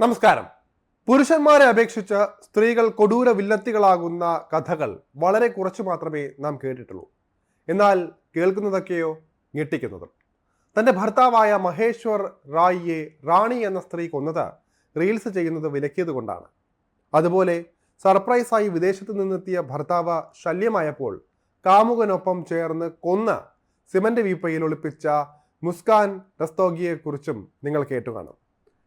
നമസ്കാരം. പുരുഷന്മാരെ അപേക്ഷിച്ച് സ്ത്രീകൾ കൊടൂര വില്ലത്തികളാകുന്ന കഥകൾ വളരെ കുറച്ച് മാത്രമേ നാം കേട്ടിട്ടുള്ളൂ. എന്നാൽ കേൾക്കുന്നതൊക്കെയോ ഞെട്ടിക്കുന്നതും. തന്റെ ഭർത്താവായ മഹേശ്വർ റായിയെ റാണി എന്ന സ്ത്രീ കൊന്നത് റീൽസ് ചെയ്യുന്നത് വിലക്കിയത് കൊണ്ടാണ്. അതുപോലെ സർപ്രൈസായി വിദേശത്ത് നിന്നെത്തിയ ഭർത്താവ് ശല്യമായപ്പോൾ കാമുകനൊപ്പം ചേർന്ന് കൊന്ന സിമന്റ് വീപ്പയിൽ ഒളിപ്പിച്ച മുസ്കാൻ റസ്തോഗിയെക്കുറിച്ചും നിങ്ങൾ കേട്ടു കാണും.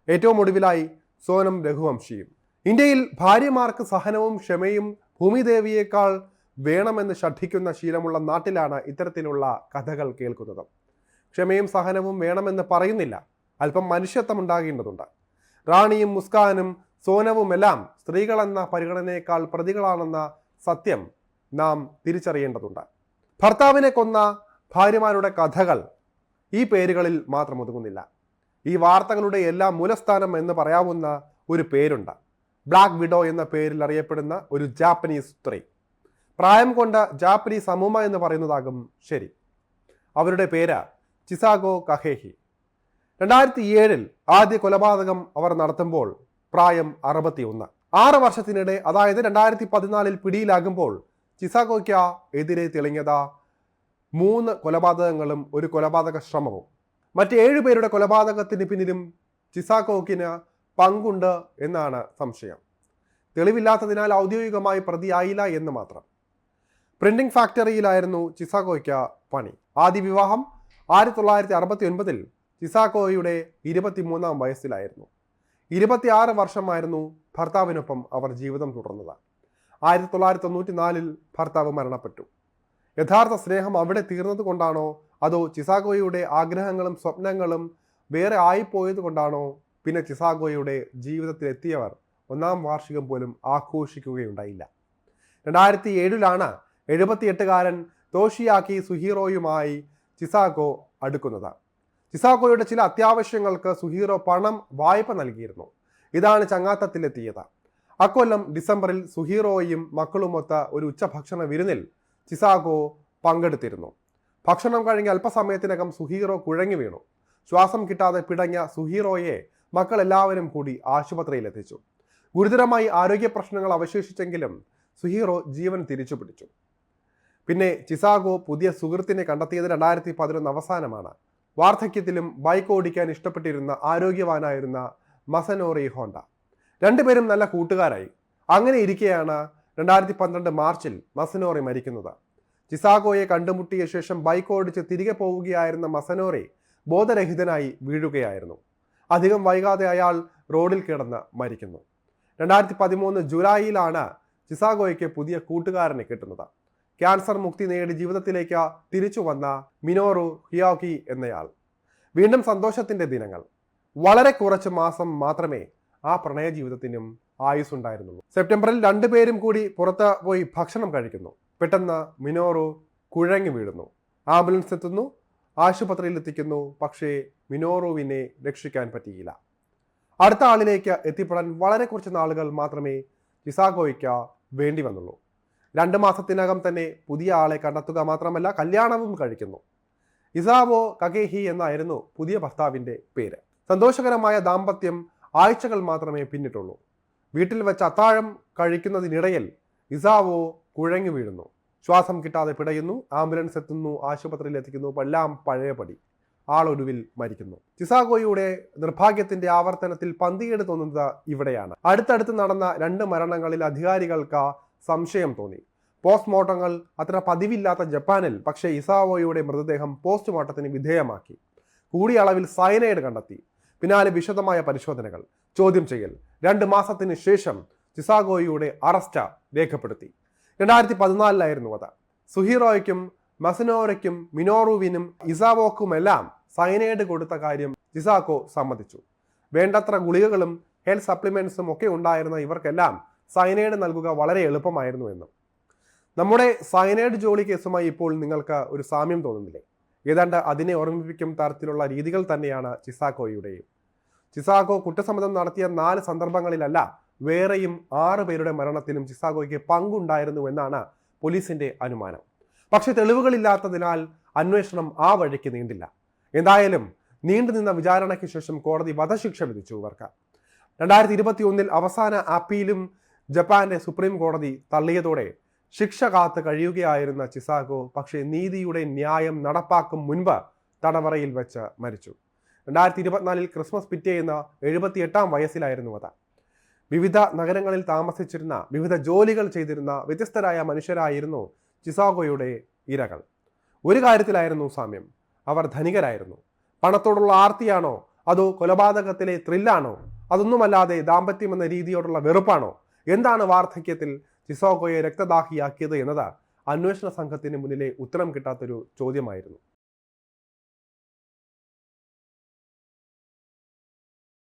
ഏറ്റവും ഒടുവിലായി സോനം രഘുവംശിയും. ഇന്ത്യയിൽ ഭാര്യമാർക്ക് സഹനവും ക്ഷമയും ഭൂമിദേവിയേക്കാൾ വേണമെന്ന് ശഠിക്കുന്ന ശീലമുള്ള നാട്ടിലാണ് ഇത്തരത്തിലുള്ള കഥകൾ കേൾക്കുന്നത്. ക്ഷമയും സഹനവും വേണമെന്ന് പറയുന്നില്ല. അല്പം മനുഷ്യത്വം ഉണ്ടാകേണ്ടതുണ്ട്. റാണിയും മുസ്കാനും സോനവുമെല്ലാം സ്ത്രീകളെന്ന പരിഗണനയേക്കാൾ പ്രതികളാണെന്ന സത്യം നാം തിരിച്ചറിയേണ്ടതുണ്ട്. ഭർത്താവിനെ കൊന്ന ഭാര്യമാരുടെ കഥകൾ ഈ പേരുകളിൽ മാത്രം ഒതുങ്ങുന്നില്ല. ഈ വാർത്തകളുടെ എല്ലാം മൂലസ്ഥാനം എന്ന് പറയാവുന്ന ഒരു പേരുണ്ട്. ബ്ലാക്ക് വിഡോ എന്ന പേരിൽ അറിയപ്പെടുന്ന ഒരു ജാപ്പനീസ് സ്ത്രീ. പ്രായം കൊണ്ട ജാപ്പനീസ് അമ്മൂമ്മ എന്ന് പറയുന്നതാകും ശരി. അവരുടെ പേര് ചിസാഗോ കഹേഹി രണ്ടായിരത്തി ഏഴിൽ ആദ്യ കൊലപാതകം അവർ നടത്തുമ്പോൾ പ്രായം അറുപത്തിയൊന്ന്. ആറ് വർഷത്തിനിടെ അതായത് രണ്ടായിരത്തി പതിനാലിൽ പിടിയിലാകുമ്പോൾ ചിസാഗോയ്ക്ക് എതിരെ തെളിഞ്ഞത മൂന്ന് കൊലപാതകങ്ങളും ഒരു കൊലപാതക ശ്രമവും. മറ്റ് ഏഴുപേരുടെ കൊലപാതകത്തിന് പിന്നിലും ചിസാക്കോക്കിന് പങ്കുണ്ട് എന്നാണ് സംശയം. തെളിവില്ലാത്തതിനാൽ ഔദ്യോഗികമായി പ്രതിയായില്ല എന്ന് മാത്രം. പ്രിന്റിംഗ് ഫാക്ടറിയിലായിരുന്നു ചിസാക്കോയ്ക്ക് പണി. ആദ്യ വിവാഹം ആയിരത്തി തൊള്ളായിരത്തി അറുപത്തി ഒൻപതിൽ ചിസാക്കോയുടെ ഇരുപത്തിമൂന്നാം വയസ്സിലായിരുന്നു. ഇരുപത്തിയാറ് വർഷമായിരുന്നു ഭർത്താവിനൊപ്പം അവർ ജീവിതം തുടർന്നത്. ആയിരത്തി തൊള്ളായിരത്തി തൊണ്ണൂറ്റി നാലിൽ ഭർത്താവ് മരണപ്പെട്ടു. യഥാർത്ഥ സ്നേഹം അവിടെ തീർന്നത് കൊണ്ടാണോ അതോ ചിസാഗോയുടെ ആഗ്രഹങ്ങളും സ്വപ്നങ്ങളും വേറെ ആയിപ്പോയത് കൊണ്ടാണോ? പിന്നെ ചിസാഗോയുടെ ജീവിതത്തിലെത്തിയവർ ഒന്നാം വാർഷികം പോലും ആഘോഷിക്കുകയുണ്ടായില്ല. രണ്ടായിരത്തി ഏഴിലാണ് എഴുപത്തിയെട്ടുകാരൻ തോഷിയാക്കി സുഹീറോയുമായി ചിസാഗോ അടുക്കുന്നത്. ചിസാഗോയുടെ ചില അത്യാവശ്യങ്ങൾക്ക് സുഹീറോ പണം വായ്പ നൽകിയിരുന്നു. ഇതാണ് ചങ്ങാത്തത്തിലെത്തിയത്. അക്കൊല്ലം ഡിസംബറിൽ സുഹീറോയും മക്കളുമൊത്ത ഒരു ഉച്ചഭക്ഷണ വിരുന്നിൽ ചിസാഗോ പങ്കെടുത്തിരുന്നു. ഭക്ഷണം കഴിഞ്ഞ് അല്പസമയത്തിനകം സുഹീറോ കുഴങ്ങി വീണു. ശ്വാസം കിട്ടാതെ പിടഞ്ഞ സുഹീറോയെ മക്കൾ എല്ലാവരും കൂടി ആശുപത്രിയിൽ എത്തിച്ചു ഗുരുതരമായി ആരോഗ്യ പ്രശ്നങ്ങൾ അവശേഷിച്ചെങ്കിലും സുഹീറോ ജീവൻ തിരിച്ചു പിടിച്ചു പിന്നെ ചിസാഗോ പുതിയ സുഹൃത്തിനെ കണ്ടെത്തിയത് രണ്ടായിരത്തി പതിനൊന്ന് അവസാനമാണ്. വാർദ്ധക്യത്തിലും ബൈക്ക് ഓടിക്കാൻ ഇഷ്ടപ്പെട്ടിരുന്ന ആരോഗ്യവാനായിരുന്ന മസനോറി ഹോണ്ട. രണ്ടുപേരും നല്ല കൂട്ടുകാരായി. അങ്ങനെ ഇരിക്കെയാണ് രണ്ടായിരത്തി പന്ത്രണ്ട് മാർച്ചിൽ മസനോറി മരിക്കുന്നത്. ചിസാഗോയെ കണ്ടുമുട്ടിയ ശേഷം ബൈക്ക് ഓടിച്ച് തിരികെ പോവുകയായിരുന്ന മസനോറെ ബോധരഹിതനായി വീഴുകയായിരുന്നു. അധികം വൈകാതെ അയാൾ റോഡിൽ കിടന്ന് മരിക്കുന്നു. രണ്ടായിരത്തി പതിമൂന്ന് ജൂലൈയിലാണ് ചിസാഗോയ്ക്ക് പുതിയ കൂട്ടുകാരനെ കിട്ടുന്നത്. ക്യാൻസർ മുക്തി നേടി ജീവിതത്തിലേക്ക് തിരിച്ചു വന്ന മിനോറു ഹിയോക്കി എന്നയാൾ. വീണ്ടും സന്തോഷത്തിന്റെ ദിനങ്ങൾ. വളരെ കുറച്ച് മാസം മാത്രമേ ആ പ്രണയ ജീവിതത്തിനും ആയുസ് ഉണ്ടായിരുന്നുള്ളൂ സെപ്റ്റംബറിൽ രണ്ടുപേരും കൂടി പുറത്ത് പോയി ഭക്ഷണം കഴിക്കുന്നു. പെട്ടെന്ന് മിനോറു കുഴങ്ങി വീഴുന്നു. ആംബുലൻസ് എത്തുന്നു. ആശുപത്രിയിൽ എത്തിക്കുന്നു. പക്ഷേ മിനോറുവിനെ രക്ഷിക്കാൻ പറ്റിയില്ല. അടുത്ത ആളിലേക്ക് എത്തിപ്പെടാൻ വളരെ കുറച്ച് നാളുകൾ മാത്രമേ ചിസാഗോയ്ക്ക് വേണ്ടി വന്നുള്ളൂ. രണ്ട് മാസത്തിനകം തന്നെ പുതിയ ആളെ കണ്ടെത്തുക മാത്രമല്ല കല്യാണവും കഴിക്കുന്നു. ഇസാവോ കഗേഹി എന്നായിരുന്നു പുതിയ ഭർത്താവിന്റെ പേര്. സന്തോഷകരമായ ദാമ്പത്യം ആഴ്ചകൾ മാത്രമേ പിന്നിട്ടുള്ളൂ. വീട്ടിൽ വെച്ച് അത്താഴം കഴിക്കുന്നതിനിടയിൽ ഇസാവോ കുഴങ്ങി വീഴുന്നു. ശ്വാസം കിട്ടാതെ പിടയുന്നു. ആംബുലൻസ് എത്തുന്നു. ആശുപത്രിയിൽ എത്തിക്കുന്നു. എല്ലാം പഴയപടി. ആളൊടുവിൽ മരിക്കുന്നു. ചിസാഗോയുടെ നിർഭാഗ്യത്തിന്റെ ആവർത്തനത്തിൽ പന്തികേട് തോന്നുന്നത് ഇവിടെയാണ്. അടുത്തടുത്ത് നടന്ന രണ്ട് മരണങ്ങളിൽ അധികാരികൾക്ക് സംശയം തോന്നി. പോസ്റ്റ്മോർട്ടങ്ങൾ അത്ര പതിവില്ലാത്ത ജപ്പാനിൽ പക്ഷേ ഇസാവോയുടെ മൃതദേഹം പോസ്റ്റ്മോർട്ടത്തിന് വിധേയമാക്കി. കൂടിയ അളവിൽ സയനൈഡ് കണ്ടെത്തി. പിന്നാലെ വിശദമായ പരിശോധനകൾ. ചോദ്യം ചെയ്യൽ. രണ്ട് മാസത്തിന് ശേഷം ചിസാഗോയുടെ അറസ്റ്റ് രേഖപ്പെടുത്തി. രണ്ടായിരത്തി പതിനാലിലായിരുന്നു അത് സുഹീറോയ്ക്കും മസനോറയ്ക്കും മിനോറുവിനും ഇസാവോക്കുമെല്ലാം സൈനൈഡ് കൊടുത്ത കാര്യം ചിസാക്കോ സമ്മതിച്ചു. വേണ്ടത്ര ഗുളികകളും ഹെൽത്ത് സപ്ലിമെന്റ്സും ഒക്കെ ഉണ്ടായിരുന്ന ഇവർക്കെല്ലാം സൈനൈഡ് നൽകുക വളരെ എളുപ്പമായിരുന്നു എന്നും. നമ്മുടെ സൈനൈഡ് ജോലി കേസുമായി ഇപ്പോൾ നിങ്ങൾക്ക് ഒരു സാമ്യം തോന്നുന്നില്ലേ? ഏതാണ്ട് അതിനെ ഓർമ്മിപ്പിക്കും തരത്തിലുള്ള രീതികൾ തന്നെയാണ് ചിസാക്കോയുടെയും ചിസാക്കോ കുറ്റസമ്മതം നടത്തിയ നാല് സന്ദർഭങ്ങളിലല്ല വേറെയും ആറ് പേരുടെ മരണത്തിലും ചിസാഗോയ്ക്ക് പങ്കുണ്ടായിരുന്നു എന്നാണ് പോലീസിന്റെ അനുമാനം. പക്ഷെ തെളിവുകളില്ലാത്തതിനാൽ അന്വേഷണം ആ വഴിക്ക് നീണ്ടില്ല. എന്തായാലും നീണ്ടുനിന്ന വിചാരണയ്ക്ക് ശേഷം കോടതി വധശിക്ഷ വിധിച്ചു ഇവർക്ക്. രണ്ടായിരത്തി ഇരുപത്തി ഒന്നിൽ അവസാന അപ്പീലും ജപ്പാന്റെ സുപ്രീം കോടതി തള്ളിയതോടെ ശിക്ഷ കാത്ത് കഴിയുകയായിരുന്ന ചിസാഗോ പക്ഷേ നീതിയുടെ ന്യായം നടപ്പാക്കും മുൻപ് തടവറയിൽ വെച്ച് മരിച്ചു. രണ്ടായിരത്തി ഇരുപത്തിനാലിൽ ക്രിസ്മസ് പിറ്റേന്ന് എഴുപത്തി എട്ടാം വയസ്സിലായിരുന്നു അത്. വിവിധ നഗരങ്ങളിൽ താമസിച്ചിരുന്ന വിവിധ ജോലികൾ ചെയ്തിരുന്ന വ്യത്യസ്തരായ മനുഷ്യരായിരുന്നു ചിസാഗോയുടെ ഇരകൾ. ഒരു കാര്യത്തിലായിരുന്നു സാമ്യം. അവർ ധനികരായിരുന്നു. പണത്തോടുള്ള ആർത്തിയാണോ? അതോ കൊലപാതകത്തിലെ ത്രില്ലാണോ? അതൊന്നുമല്ലാതെ ദാമ്പത്യം എന്ന രീതിയോടുള്ള വെറുപ്പാണോ? എന്താണ് വാർദ്ധക്യത്തിൽ ചിസോഗോയെ രക്തദാഹിയാക്കിയത് എന്നത് അന്വേഷണ സംഘത്തിന് മുന്നിലെ ഉത്തരം കിട്ടാത്തൊരു ചോദ്യമായിരുന്നു.